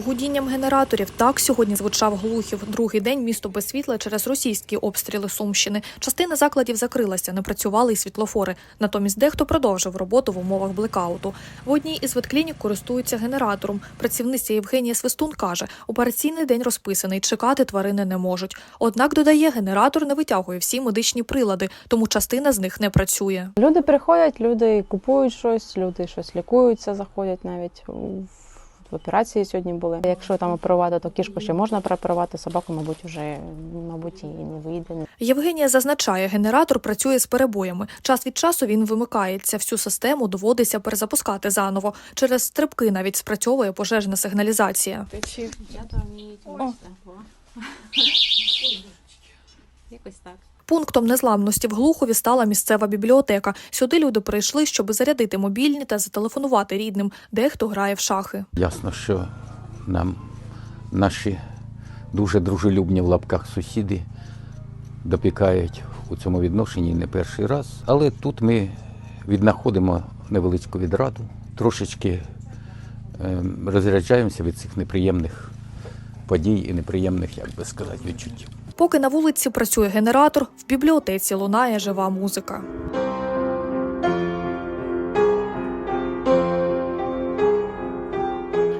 Гудінням генераторів так сьогодні звучав Глухів. Другий день місто без світла через російські обстріли Сумщини. Частина закладів закрилася, не працювали й світлофори. Натомість дехто продовжив роботу в умовах блекауту. В одній із ветклінік користуються генератором. Працівниця Євгенія Свистун каже, операційний день розписаний, чекати тварини не можуть. Однак додає, генератор не витягує всі медичні прилади, тому частина з них не працює. Люди приходять, люди купують щось, люди щось лікуються, заходять навіть у- в операції сьогодні були. Якщо там оперувати, то кішку ще можна прооперувати, собаку, мабуть, вже мабуть і не вийде. Євгенія зазначає, генератор працює з перебоями. Час від часу він вимикається. Всю систему доводиться перезапускати заново. Через стрибки навіть спрацьовує пожежна сигналізація. Я там Якось так. Пунктом незламності в Глухові стала місцева бібліотека. Сюди люди прийшли, щоб зарядити мобільні та зателефонувати рідним. Дехто грає в шахи. Ясно, що нам наші дуже дружелюбні в лапках сусіди допікають у цьому відношенні не перший раз. Але тут ми віднаходимо невеличку відраду, трошечки ем, розряджаємося від цих неприємних подій і неприємних, як би сказати, відчуттів. Поки на вулиці працює генератор, в бібліотеці лунає жива музика.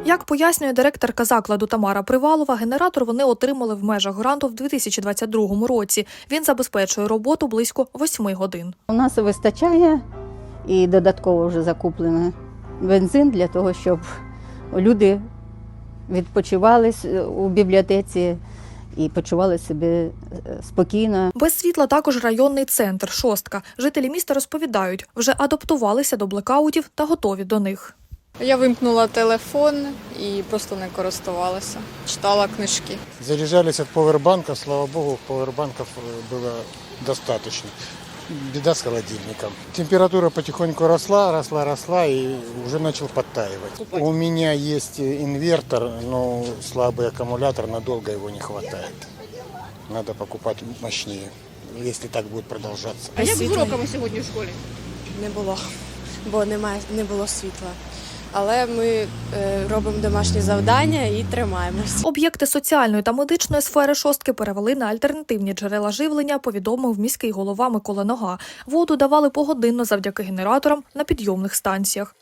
Як пояснює директорка закладу Тамара Привалова, генератор вони отримали в межах гранту в 2022 році. Він забезпечує роботу близько 8 годин. У нас вистачає і додатково вже закуплений бензин для того, щоб люди відпочивали у бібліотеці і почували себе е, спокійно. Без світла також районний центр Шостка. Жителі міста розповідають, вже адаптувалися до блекаутів та готові до них. Я вимкнула телефон і просто не користувалася. Читала книжки. Заряджалися від повербанка, слава богу, повербанків було достатньо. достаточно. Беда с холодильником. Температура потихоньку росла, росла, росла и уже начал подтаивать. У меня есть э, инвертор, но слабый аккумулятор, надолго его не хватает. Надо покупать мощнее, если так будет продолжаться. А як з уроками сьогодні в школі? не було, бо немає, не було світла. Але ми е, робимо домашні завдання і тримаємось. Об'єкти соціальної та медичної сфери шостки перевели на альтернативні джерела живлення, повідомив міський голова Микола Нога. Воду давали погодинно завдяки генераторам на підйомних станціях.